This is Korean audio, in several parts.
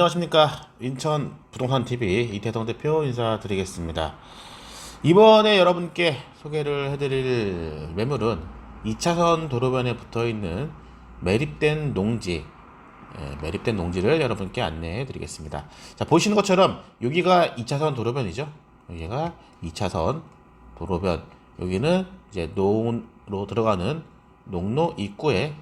안녕하십니까 인천 부동산 TV 이태성 대표 인사드리겠습니다. 이번에 여러분께 소개를 해드릴 매물은 2차선 도로변에 붙어 있는 매립된 농지, 예, 매립된 농지를 여러분께 안내해 드리겠습니다. 자, 보시는 것처럼 여기가 2차선 도로변이죠. 여기가 2차선 도로변. 여기는 이제 농으로 들어가는 농로 입구에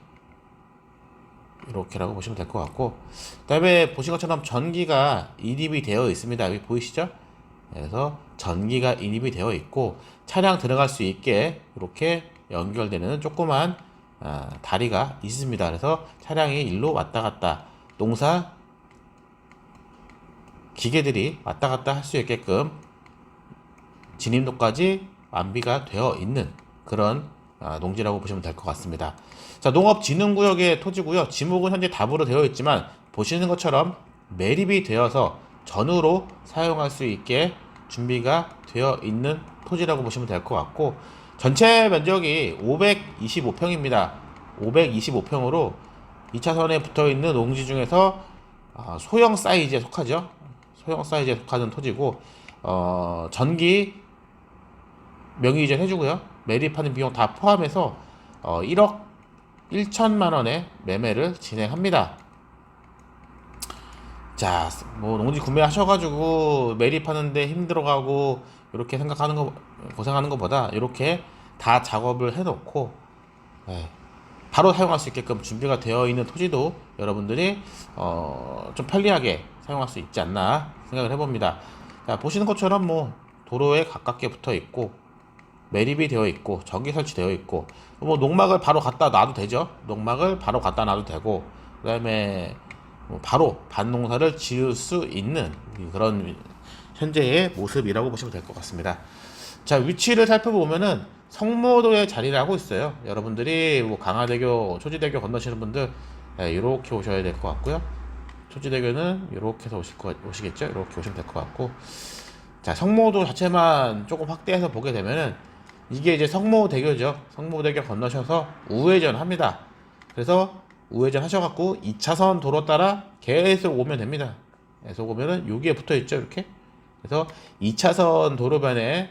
이렇게라고 보시면 될 것 같고 그다음에 보신 것처럼 전기가 인입이 되어 있습니다. 여기 보이시죠? 그래서 전기가 인입이 되어 있고 차량 들어갈 수 있게 이렇게 연결되는 조그만 아, 다리가 있습니다. 그래서 차량이 일로 왔다 갔다 농사 기계들이 왔다 갔다 할 수 있게끔 진입로까지 완비가 되어 있는 그런 아, 농지라고 보시면 될 것 같습니다. 자, 농업진흥구역의 토지고요. 지목은 현재 답으로 되어 있지만 보시는 것처럼 매립이 되어서 전후로 사용할 수 있게 준비가 되어 있는 토지라고 보시면 될 것 같고 전체 면적이 525평입니다. 525평으로 2차선에 붙어 있는 농지 중에서 아, 소형 사이즈에 속하죠. 소형 사이즈에 속하는 토지고 어, 전기 명의 이전 해주고요. 매립하는 비용 다 포함해서 어, 1억 1천만 원의 매매를 진행합니다. 자, 뭐 농지 구매하셔가지고 매립하는데 힘들어가고 이렇게 생각하는 거 고생하는 것보다 이렇게 다 작업을 해놓고 네, 바로 사용할 수 있게끔 준비가 되어 있는 토지도 여러분들이 어, 좀 편리하게 사용할 수 있지 않나 생각을 해봅니다. 자, 보시는 것처럼 뭐 도로에 가깝게 붙어 있고 매립이 되어 있고 전기 설치되어 있고 뭐 농막을 바로 갖다 놔도 되죠. 농막을 바로 갖다 놔도 되고 그다음에 뭐 바로 반농사를 지을 수 있는 그런 현재의 모습이라고 보시면 될 것 같습니다. 자 위치를 살펴보면은 성모도에 자리를 하고 있어요. 여러분들이 뭐 강화대교, 초지대교 건너시는 분들 네, 이렇게 오셔야 될 것 같고요. 초지대교는 이렇게 해서 오실 거 오시겠죠? 이렇게 오시면 될 것 같고 자 성모도 자체만 조금 확대해서 보게 되면은 이게 이제 성모 대교죠. 성모 대교 건너셔서 우회전 합니다. 그래서 우회전 하셔갖고 2차선 도로 따라 계속 오면 됩니다. 계속 오면은 여기에 붙어 있죠. 이렇게. 그래서 2차선 도로변에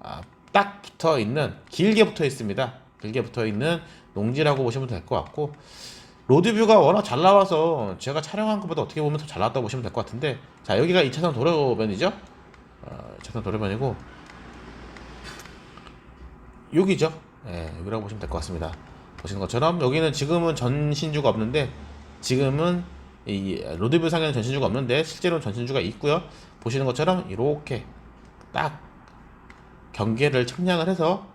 아, 딱 붙어 있는, 길게 붙어 있습니다. 길게 붙어 있는 농지라고 보시면 될 것 같고, 로드뷰가 워낙 잘 나와서 제가 촬영한 것보다 어떻게 보면 더 잘 나왔다고 보시면 될 것 같은데, 자, 여기가 2차선 도로변이죠. 어, 2차선 도로변이고, 여기죠. 예, 여기라고 보시면 될 것 같습니다. 보시는 것처럼 여기는 지금은 전신주가 없는데 지금은 이 로드뷰 상에는 전신주가 없는데 실제로는 전신주가 있고요. 보시는 것처럼 이렇게 딱 경계를 청량을 해서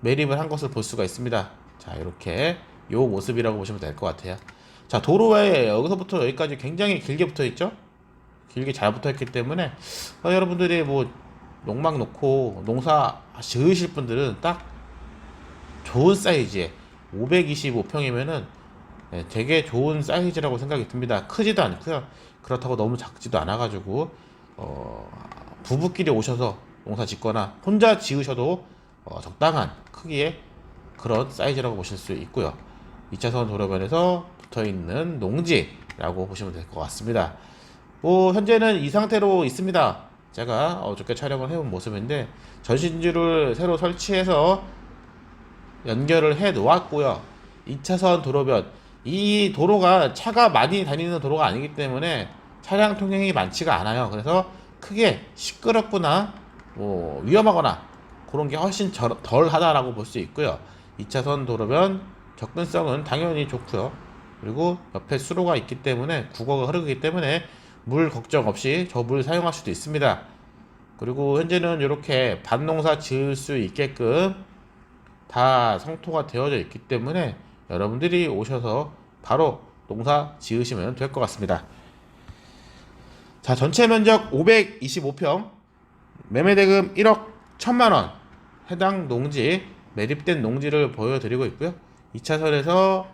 매립을 한 것을 볼 수가 있습니다. 자, 이렇게 요 모습이라고 보시면 될 것 같아요. 자, 도로에 여기서부터 여기까지 굉장히 길게 붙어 있죠? 길게 잘 붙어 있기 때문에 어, 여러분들이 뭐 농막 놓고 농사 지으실 분들은 딱 좋은 사이즈에 525평이면은 네, 되게 좋은 사이즈라고 생각이 듭니다. 크지도 않고요. 그렇다고 너무 작지도 않아가지고 어, 부부끼리 오셔서 농사 짓거나 혼자 지으셔도 어, 적당한 크기의 그런 사이즈라고 보실 수 있고요. 2차선 도로변에서 붙어 있는 농지라고 보시면 될 것 같습니다. 뭐 현재는 이 상태로 있습니다. 제가 어저께 촬영을 해온 모습인데 전신주를 새로 설치해서 연결을 해 놓았고요. 2차선 도로변 이 도로가 차가 많이 다니는 도로가 아니기 때문에 차량 통행이 많지가 않아요. 그래서 크게 시끄럽거나 뭐 위험하거나 그런 게 훨씬 덜, 덜하다라고 볼 수 있고요. 2차선 도로변 접근성은 당연히 좋고요. 그리고 옆에 수로가 있기 때문에 국어가 흐르기 때문에 물 걱정 없이 저 물 사용할 수도 있습니다. 그리고 현재는 이렇게 밭농사 지을 수 있게끔 다 성토가 되어져 있기 때문에 여러분들이 오셔서 바로 농사 지으시면 될 것 같습니다. 자, 전체 면적 525평, 매매 대금 1억 1천만 원, 해당 농지, 매립된 농지를 보여드리고 있고요. 2차선에서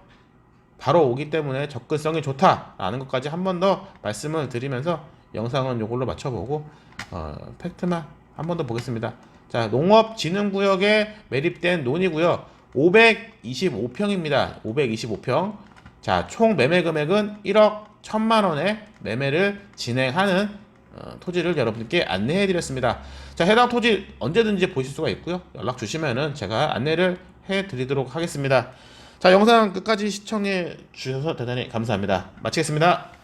바로 오기 때문에 접근성이 좋다라는 것까지 한 번 더 말씀을 드리면서 영상은 이걸로 맞춰보고 어, 팩트만 한 번 더 보겠습니다. 자, 농업진흥구역에 매립된 논이고요. 525평입니다. 525평. 자, 총 매매 금액은 1억 1천만 원의 매매를 진행하는 어, 토지를 여러분께 안내해 드렸습니다. 자, 해당 토지 언제든지 보실 수가 있고요. 연락 주시면은 제가 안내를 해 드리도록 하겠습니다. 자, 영상 끝까지 시청해 주셔서 대단히 감사합니다. 마치겠습니다.